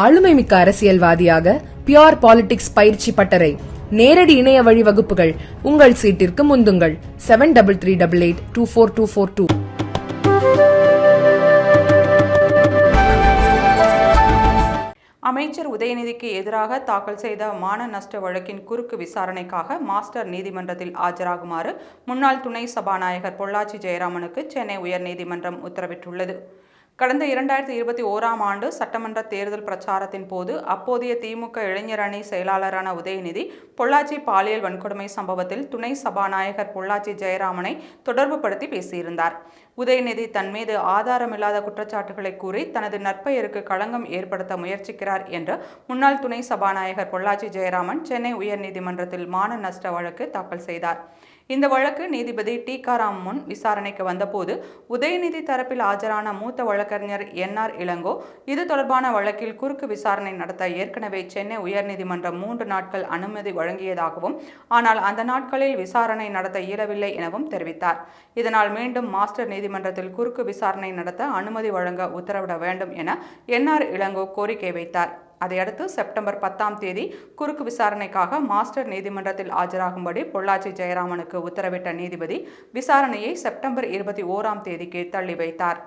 ஆளுமைமிக்க அரசியல்வாதியாக pure politics பயிற்சி பட்டறை நேரடி இணைய வழி வகுப்புகள் உங்கள் சீட்டிற்கு முந்துங்கள். Seven double three double eight two four two four two அமைச்சர் உதயநிதிக்கு எதிராக தாக்கல் செய்த மான நஷ்ட வழக்கின் குறுக்கு விசாரணைக்காக மாஸ்டர் நீதிமன்றத்தில் ஆஜராகுமாறு முன்னாள் துணை சபாநாயகர் பொள்ளாச்சி ஜெயராமனுக்கு சென்னை உயர்நீதிமன்றம் உத்தரவிட்டுள்ளது. கடந்த இரண்டாயிரத்தி இருபத்தி ஓராம் ஆண்டு சட்டமன்ற தேர்தல் பிரச்சாரத்தின் போது அப்போதைய திமுக இளைஞர் அணி செயலாளரான உதயநிதி பொள்ளாச்சி பாலியல் வன்கொடுமை சம்பவத்தில் துணை சபாநாயகர் பொள்ளாச்சி ஜெயராமனை தொடர்பு படுத்தி பேசியிருந்தார். உதயநிதி தன் மீது ஆதாரமில்லாத குற்றச்சாட்டுகளை கூறி தனது நற்பெயருக்கு களங்கம் ஏற்படுத்த முயற்சிக்கிறார் என்று முன்னாள் துணை சபாநாயகர் பொள்ளாச்சி ஜெயராமன் சென்னை உயர்நீதிமன்றத்தில் மான நஷ்ட வழக்கு தாக்கல் செய்தார். இந்த வழக்கு நீதிபதி டீகாராம் முன் விசாரணைக்கு வந்தபோது உதயநிதி தரப்பில் ஆஜரான மூத்த வழக்கறிஞர் என்ஆர் இளங்கோ இது தொடர்பான வழக்கில் குறுக்கு விசாரணை நடத்த ஏற்கனவே சென்னை உயர்நீதிமன்றம் மூன்று நாட்கள் அனுமதி வழங்கியதாகவும் ஆனால் அந்த நாட்களில் விசாரணை நடத்த இயலவில்லை எனவும் தெரிவித்தார். இதனால் மீண்டும் மாஸ்டர் நீதிமன்றத்தில் குறுக்கு விசாரணை நடத்த அனுமதி வழங்க உத்தரவிட வேண்டும் என என்ஆர் இளங்கோ கோரிக்கை வைத்தார். அதையடுத்து செப்டம்பர் பத்தாம் தேதி குறுக்கு விசாரணைக்காக மாஸ்டர் நீதிமன்றத்தில் ஆஜராகும்படி பொள்ளாச்சி ஜெயராமனுக்கு உத்தரவிட்ட நீதிபதி விசாரணையை செப்டம்பர் இருபத்தி ஓராம் தேதிக்கு தள்ளி வைத்தார்.